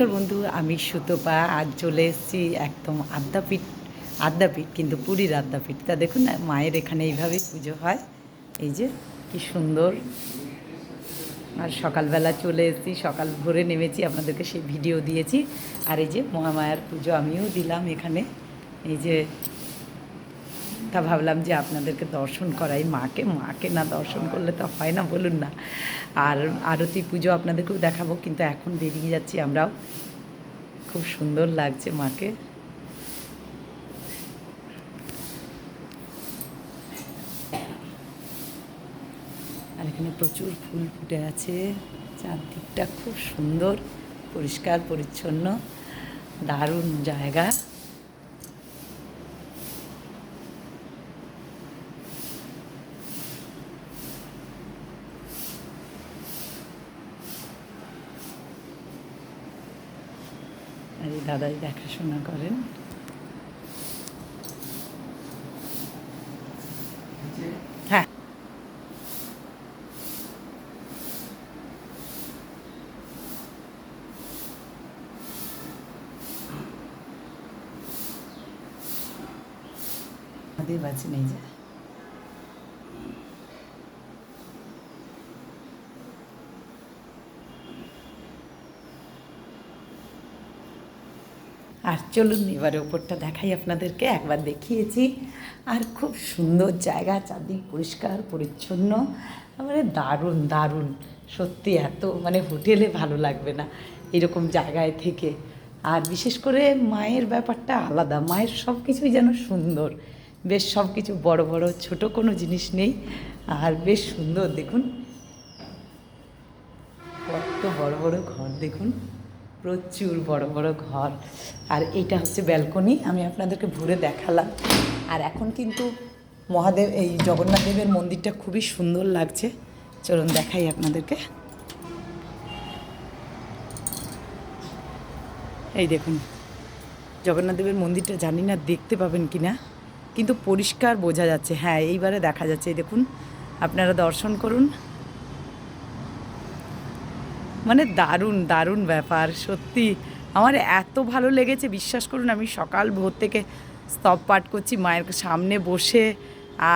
নমস্কার বন্ধু, আমি সুতপা। আজ চলে এসেছি একদম আদ্যাপীঠ আদ্যাপীঠ কিন্তু পুরীর আদ্যাপীঠ। তা দেখুন না, মায়ের এখানে এইভাবেই পুজো হয়। এই যে, কি সুন্দর। আর সকালবেলা চলে এসেছি, সকাল ভোরে নেমেছি, আপনাদেরকে সেই ভিডিও দিয়েছি। আর এই যে মহামায়ার পুজো আমিও দিলাম এখানে। এই যে তা ভাবলাম যে আপনাদেরকে দর্শন করাই, মাকে মাকে না দর্শন করলে তো হয় না, বলুন না। আর আরতি পুজো আপনাদেরকেও দেখাবো, কিন্তু এখন বেরিয়ে যাচ্ছি আমরাও। খুব সুন্দর লাগছে মাকে। আর এখানে প্রচুর ফুল ফুটে আছে, চারদিকটা খুব সুন্দর, পরিষ্কার, পরিচ্ছন্ন, দারুণ জায়গা। এই দাদাই দেখাশোনা করেন। হ্যাঁ। আমাদের বাঁচে নেই যায় আর চলুন এবারে ওপরটা দেখাই আপনাদেরকে, একবার দেখিয়েছি। আর খুব সুন্দর জায়গা, চারদিক পরিষ্কার, পরিচ্ছন্ন। মানে দারুণ দারুণ। সত্যি এত মানে হোটেলে ভালো লাগবে না এরকম জায়গায় থেকে। আর বিশেষ করে মায়ের ব্যাপারটা আলাদা। মায়ের সব কিছুই যেন সুন্দর। বেশ সব কিছু বড় বড়, ছোট কোনো জিনিস নেই। আর বেশ সুন্দর, দেখুন। কত বড় বড় ঘর, দেখুন। প্রচুর বড় বড় ঘর। আর এইটা হচ্ছে ব্যালকনি, আমি আপনাদেরকে ঘুরে দেখালাম। আর এখন কিন্তু মহাদেব, এই জগন্নাথ দেবের মন্দিরটা খুবই সুন্দর লাগছে। চলুন দেখাই আপনাদেরকে। এই দেখুন, জগন্নাথ দেবের মন্দিরটা জানি না দেখতে পাবেন কি না কিন্তু পরিষ্কার বোঝা যাচ্ছে। হ্যাঁ এইবারে দেখা যাচ্ছে। এই দেখুন, আপনারা দর্শন করুন। মানে দারুণ দারুণ ব্যাপার, সত্যি। আমার এত ভালো লেগেছে, বিশ্বাস করুন, আমি সকাল ভোর থেকে স্তব পাঠ করছি, মায়ের সামনে বসে,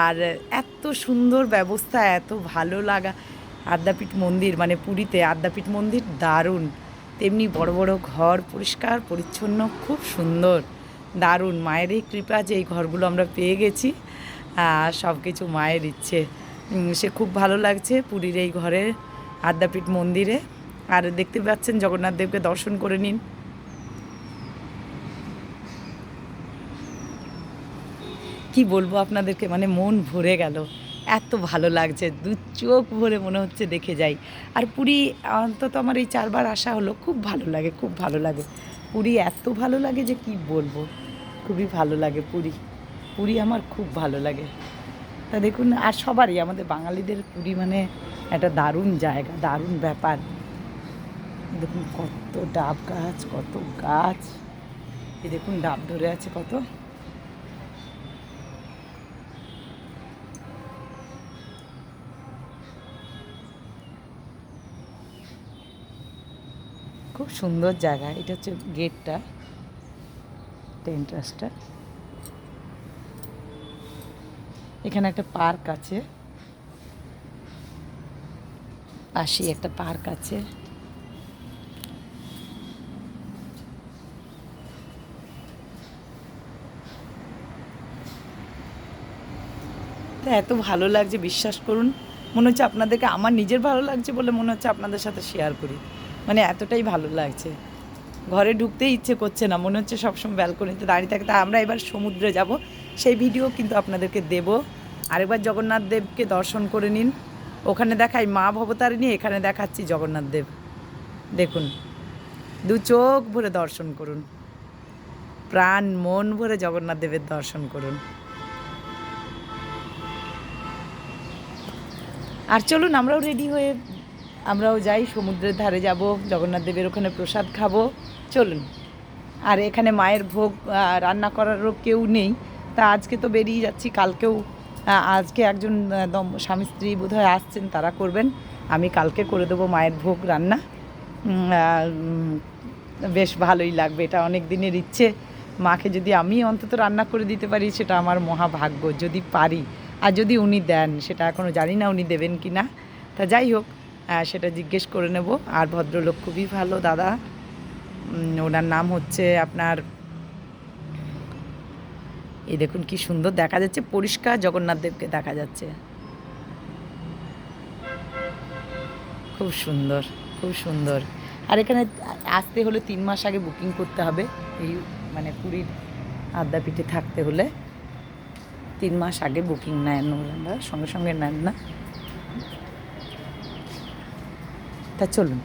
আর এত সুন্দর ব্যবস্থা, এত ভালো লাগা। আদ্যাপীঠ মন্দির মানে পুরীতে আদ্যাপীঠ মন্দির দারুণ। তেমনি বড় বড় ঘর পরিষ্কার, পরিচ্ছন্ন, খুব সুন্দর। দারুণ, মায়ের এই কৃপা যে এই ঘরগুলো আমরা পেয়ে গেছি আর সব কিছু মায়ের ইচ্ছে। সে খুব ভালো লাগছে পুরীর এই ঘরে, আদ্যাপীঠ মন্দিরে। আর দেখতে পাচ্ছেন জগন্নাথ দেবকে দর্শন করে নিন। কি বলব আপনাদেরকে মানে মন ভরে গেল। এত ভালো লাগছে, দু চোখ ভরে মনে হচ্ছে দেখে যাই। আর পুরী, অন্তত আমার এই চারবার আসা হলো, খুব ভালো লাগে, খুব ভালো লাগে। পুরী এত ভালো লাগে যে কি বলব, খুবই ভালো লাগে পুরী। পুরী আমার খুব ভালো লাগে। তা দেখুন, আর সবারই, আমাদের বাঙালিদের পুরী মানে একটা দারুণ জায়গা, দারুণ ব্যাপার। দেখুন কত ডাব গাছ, কত গাছ। এই দেখুন ডাব ধরে আছে কত। খুব সুন্দর জায়গা, এটা হচ্ছে গেটটা এন্ট্রান্সটা এখানে একটা পার্ক আছে। পাশেই একটা পার্ক আছে। তো এত ভালো লাগছে, বিশ্বাস করুন। মনে হচ্ছে আপনাদেরকে আমার নিজের ভালো লাগছে বলে মনে হচ্ছে আপনাদের সাথে শেয়ার করি। মানে এতটাই ভালো লাগছে। ঘরে ঢুকতেই ইচ্ছে করছে না, মনে হচ্ছে সবসময় ব্যালকনিতে দাঁড়িয়ে থাকে তা আমরা এবার সমুদ্রে যাব। সেই ভিডিও কিন্তু আপনাদেরকে দেব। আরেকবার জগন্নাথ দেবকে দর্শন করে নিন। ওখানে দেখাই মা ভবতারিণী, এখানে দেখাচ্ছি জগন্নাথ দেব। দেখুন, দু চোখ ভরে দর্শন করুন। প্রাণ, মন ভরে জগন্নাথ দেবের দর্শন করুন। আর চলুন, আমরাও রেডি হয়ে, আমরাও যাই, সমুদ্রের ধারে যাব, জগন্নাথ দেবের ওখানে প্রসাদ খাব। চলুন। আর এখানে মায়ের ভোগ রান্না করারও কেউ নেই। তা আজকে তো বেরিয়ে যাচ্ছি, কালকেও আজকে একজন দম- স্বামী স্ত্রী বোধহয় আসছেন, তারা করবেন। আমি কালকে করে দেবো মায়ের ভোগ রান্না। বেশ ভালোই লাগবে, এটা অনেক দিনের ইচ্ছে। মাকে যদি আমি অন্তত রান্না করে দিতে পারি, সেটা আমার মহাভাগ্য। যদি পারি আর যদি উনি দেন, সেটা এখনও জানি না উনি দেবেন কি না তা যাই হোক সেটা জিজ্ঞেস করে নেব। আর ভদ্রলোক খুবই ভালো দাদা। ওনার নাম হচ্ছে আপনার, এই দেখুন কি সুন্দর দেখা যাচ্ছে, পরিষ্কার জগন্নাথ দেবকে দেখা যাচ্ছে। খুব সুন্দর খুব সুন্দর। আর এখানে আসতে হলে তিন মাস আগে বুকিং করতে হবে, এই মানে পুরীর আদ্যাপীঠে থাকতে হলে। তিন মাস আগে বুকিং নেন ওনারা সঙ্গে সঙ্গে নেন না। তা চলুন।